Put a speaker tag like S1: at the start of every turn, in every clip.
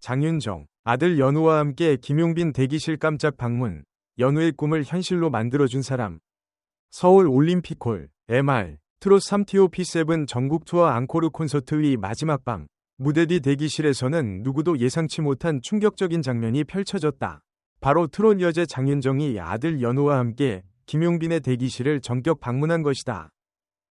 S1: 장윤정, 아들 연우와 함께 김용빈 대기실 깜짝 방문, 연우의 꿈을 현실로 만들어준 사람. 서울 올림픽홀, MR, 트롯 3TOP7 전국 투어 앙코르 콘서트 위 마지막 밤, 무대 뒤 대기실에서는 누구도 예상치 못한 충격적인 장면이 펼쳐졌다. 바로 트롯 여제 장윤정이 아들 연우와 함께 김용빈의 대기실을 전격 방문한 것이다.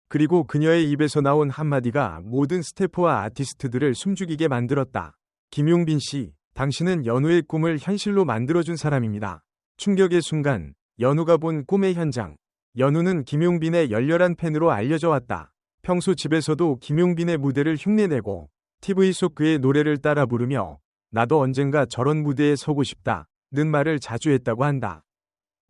S1: 그리고 그녀의 입에서 나온 한마디가 모든 스태프와 아티스트들을 숨죽이게 만들었다. 김용빈 씨, 당신은 연우의 꿈을 현실로 만들어준 사람입니다. 충격의 순간, 연우가 본 꿈의 현장. 연우는 김용빈의 열렬한 팬으로 알려져 왔다. 평소 집에서도 김용빈의 무대를 흉내내고 TV 속 그의 노래를 따라 부르며 나도 언젠가 저런 무대에 서고 싶다. 는 말을 자주 했다고 한다.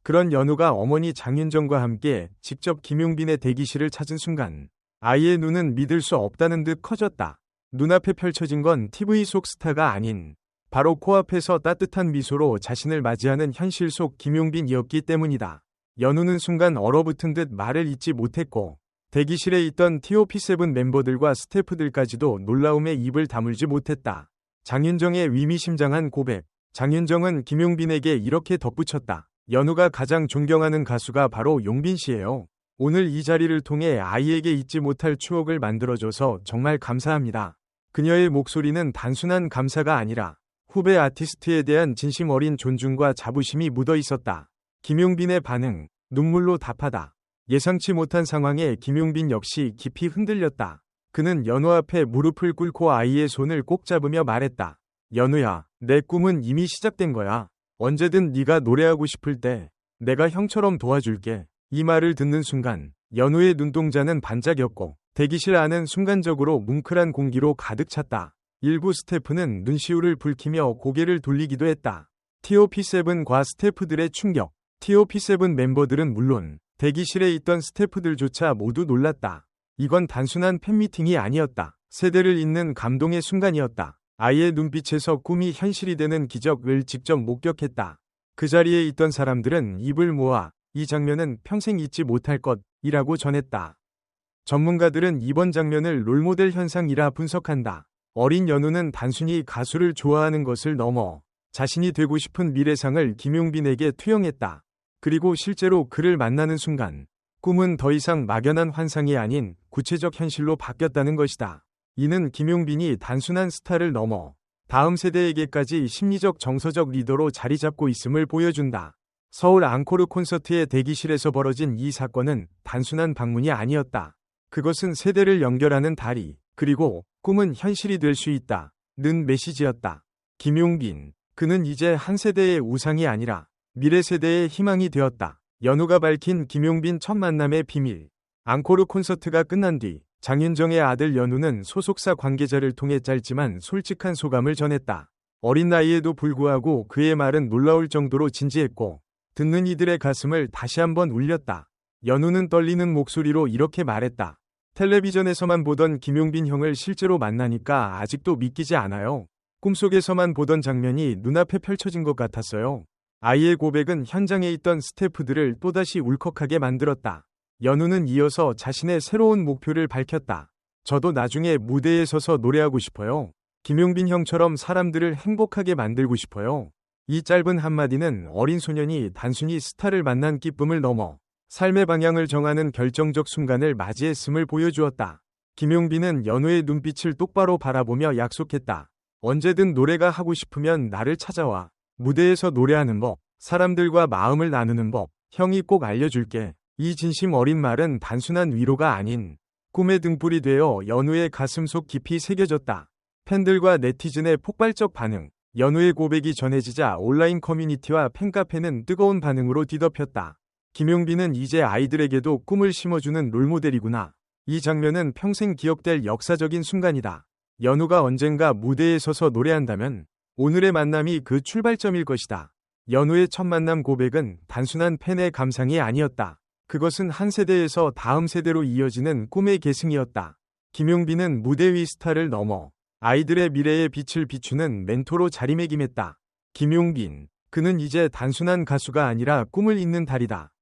S1: 그런 연우가 어머니 장윤정과 함께 직접 김용빈의 대기실을 찾은 순간 아이의 눈은 믿을 수 없다는 듯 커졌다. 눈앞에 펼쳐진 건 TV 속 스타가 아닌 바로 코앞에서 따뜻한 미소로 자신을 맞이하는 현실 속 김용빈이었기 때문이다. 연우는 순간 얼어붙은 듯 말을 잇지 못했고 대기실에 있던 TOP7 멤버들과 스태프들까지도 놀라움에 입을 다물지 못했다. 장윤정의 위미심장한 고백. 장윤정은 김용빈에게 이렇게 덧붙였다. 연우가 가장 존경하는 가수가 바로 용빈 씨예요. 오늘 이 자리를 통해 아이에게 잊지 못할 추억을 만들어줘서 정말 감사합니다. 그녀의 목소리는 단순한 감사가 아니라 후배 아티스트에 대한 진심 어린 존중과 자부심이 묻어 있었다. 김용빈의 반응, 눈물로 답하다. 예상치 못한 상황에 김용빈 역시 깊이 흔들렸다. 그는 연우 앞에 무릎을 꿇고 아이의 손을 꼭 잡으며 말했다. 연우야, 내 꿈은 이미 시작된 거야. 언제든 네가 노래하고 싶을 때 내가 형처럼 도와줄게. 이 말을 듣는 순간 연우의 눈동자는 반짝였고 대기실 안은 순간적으로 뭉클한 공기로 가득 찼다. 일부 스태프는 눈시울을 붉히며 고개를 돌리기도 했다. TOP7과 스태프들의 충격. TOP7 멤버들은 물론 대기실에 있던 스태프들조차 모두 놀랐다. 이건 단순한 팬미팅이 아니었다. 세대를 잇는 감동의 순간이었다. 아이의 눈빛에서 꿈이 현실이 되는 기적을 직접 목격했다. 그 자리에 있던 사람들은 입을 모아 이 장면은 평생 잊지 못할 것이라고 전했다. 전문가들은 이번 장면을 롤모델 현상이라 분석한다. 어린 연우는 단순히 가수를 좋아하는 것을 넘어 자신이 되고 싶은 미래상을 김용빈에게 투영했다. 그리고 실제로 그를 만나는 순간 꿈은 더 이상 막연한 환상이 아닌 구체적 현실로 바뀌었다는 것이다. 이는 김용빈이 단순한 스타를 넘어 다음 세대에게까지 심리적 정서적 리더로 자리 잡고 있음을 보여준다. 서울 앙코르 콘서트의 대기실에서 벌어진 이 사건은 단순한 방문이 아니었다. 그것은 세대를 연결하는 다리, 그리고 꿈은 현실이 될 수 있다. 는 메시지였다. 김용빈, 그는 이제 한 세대의 우상이 아니라 미래 세대의 희망이 되었다. 연우가 밝힌 김용빈 첫 만남의 비밀. 앙코르 콘서트가 끝난 뒤 장윤정의 아들 연우는 소속사 관계자를 통해 짧지만 솔직한 소감을 전했다. 어린 나이에도 불구하고 그의 말은 놀라울 정도로 진지했고 듣는 이들의 가슴을 다시 한번 울렸다. 연우는 떨리는 목소리로 이렇게 말했다. 텔레비전에서만 보던 김용빈 형을 실제로 만나니까 아직도 믿기지 않아요. 꿈속에서만 보던 장면이 눈앞에 펼쳐진 것 같았어요. 아이의 고백은 현장에 있던 스태프들을 또다시 울컥하게 만들었다. 연우는 이어서 자신의 새로운 목표를 밝혔다. 저도 나중에 무대에 서서 노래하고 싶어요. 김용빈 형처럼 사람들을 행복하게 만들고 싶어요. 이 짧은 한마디는 어린 소년이 단순히 스타를 만난 기쁨을 넘어 삶의 방향을 정하는 결정적 순간을 맞이했음을 보여주었다. 김용빈은 연우의 눈빛을 똑바로 바라보며 약속했다. 언제든 노래가 하고 싶으면 나를 찾아와. 무대에서 노래하는 법, 사람들과 마음을 나누는 법, 형이 꼭 알려줄게. 이 진심 어린 말은 단순한 위로가 아닌 꿈의 등불이 되어 연우의 가슴 속 깊이 새겨졌다. 팬들과 네티즌의 폭발적 반응, 연우의 고백이 전해지자 온라인 커뮤니티와 팬카페는 뜨거운 반응으로 뒤덮였다. 김용빈은 이제 아이들에게도 꿈을 심어주는 롤모델이구나. 이 장면은 평생 기억될 역사적인 순간이다. 연우가 언젠가 무대에 서서 노래한다면 오늘의 만남이 그 출발점일 것이다. 연우의 첫 만남 고백은 단순한 팬의 감상이 아니었다. 그것은 한 세대에서 다음 세대로 이어지는 꿈의 계승이었다. 김용빈은 무대 위 스타를 넘어 아이들의 미래의 빛을 비추는 멘토로 자리매김했다. 김용빈, 그는 이제 단순한 가수가 아니라 꿈을 잇는 달이다.